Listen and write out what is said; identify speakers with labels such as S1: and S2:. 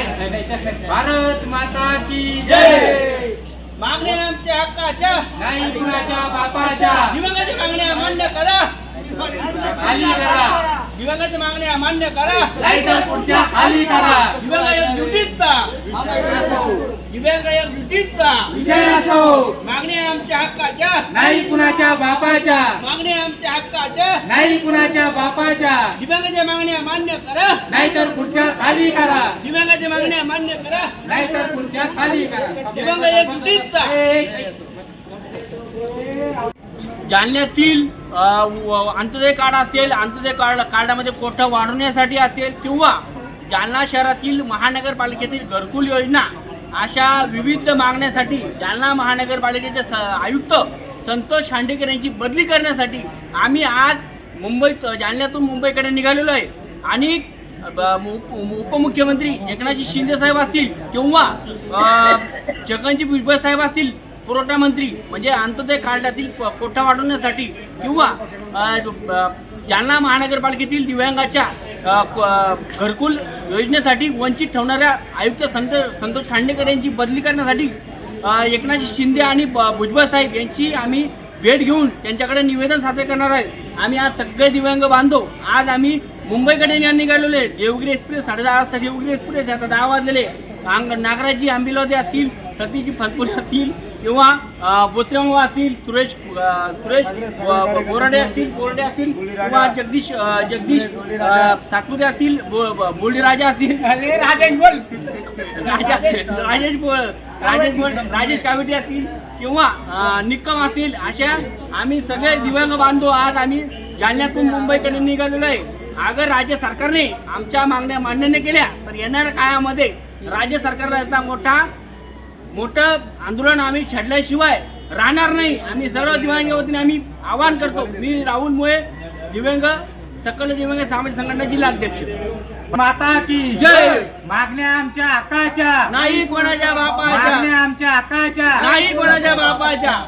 S1: भारत माता की जय!
S2: मागण्या आमच्या हक्काच्या.
S1: नाही कुणाच्या बापाच्या.
S2: दिवंगाच्या मागण्या मान्य करा.
S1: खाली करा.
S2: दिवंगाच्या मागण्या मान्य करा.
S1: पुढच्या खाली करा.
S2: दिव्यांग एक ड्युटीचा दिव्यांग एक ड्युटीचा
S1: विजय असो.
S2: मागण्या आमच्या हक्काच्या.
S1: नाही कुणाच्या बापाच्या.
S2: मागण्या आमच्या हक्काच्या.
S1: नाही कुणाच्या बापाच्या.
S2: दिव्यांगाच्या मागण्या मान्य करा.
S1: नाहीतर पुढच्या खाली करा.
S2: दिव्यांगाच्या मागण्या मान्य करा.
S1: नाहीतर पुढच्या खाली करा.
S2: दिव्यांग जालन्यातील अंत्योदय कार्ड असेल अंत्योदय कार्ड कार्डामध्ये कोठं वाढवण्यासाठी असेल किंवा जालना शहरातील महानगरपालिकेतील घरकुल योजना अशा विविध मागण्यासाठी जालना महानगरपालिकेचे स आयुक्त संतोष हांडेकर यांची बदली करण्यासाठी आम्ही आज मुंबईत जालन्यातून मुंबईकडे निघालेलो आहे. आणि मु- उपमुख्यमंत्री एकनाथजी शिंदे साहेब असतील किंवा अ, जगनजी भुजबळ साहेब असतील पुरवठा मंत्री म्हणजे अंत्योदय कार्डातील कोठा वाढवण्यासाठी किंवा जालना महानगरपालिकेतील दिव्यांगाच्या घरकुल योजनेसाठी वंचित ठेवणाऱ्या आयुक्त संत संतोष खांडेकर यांची बदली करण्यासाठी एकनाथ शिंदे आणि ब- भुजबळ साहेब यांची आम्ही भेट घेऊन त्यांच्याकडे निवेदन सादर करणार आहे. आम्ही आज सगळे दिव्यांग बांधव आज आम्ही मुंबईकडे निघालेलो. आहे देवगिरी एक्सप्रेस साडेदहा वाजता देवगिरी एक्सप्रेस आता दहा वाजलेले. नागराजी आंबिलोदे असतील सतीची फलपुरी असतील किंवा बोत्रेमो असतील सुरेश सुरेश बोराडे असतील. बोराडे असतील किंवा जगदीश जगदीश सातपुते असतील बोलडी राजा असतील. अरे राजेश बोल. राजा राजेश बोल राजेश बोल राजेश कावेटी असतील किंवा अ, निक्कम असतील अशा आम्ही सगळे दिव्यांग बांधव आज आम्ही जालन्यातून मुंबईकडे निघालेलो आहे. अगर राज्य सरकारने आमच्या मागण्या मान्य नाही केल्या तर येणाऱ्या काळामध्ये राज्य सरकारला याचा मोठा मोठं आंदोलन आम्ही छडल्याशिवाय राहणार नाही. आम्ही सर्व दिव्यांग वतीने आम्ही आवाहन करतो. मी राहुल मुळे दिव्यांग सकल दिव्यांग सामाजिक संघटना जिल्हा अध्यक्ष.
S1: माता की
S2: जय.
S1: मागण्या आमच्या हक्काच्या
S2: नाही कोणाच्या बापाच्या.
S1: मागण्या आमच्या हक्काच्या
S2: नाही कोणाच्या बापाच्या.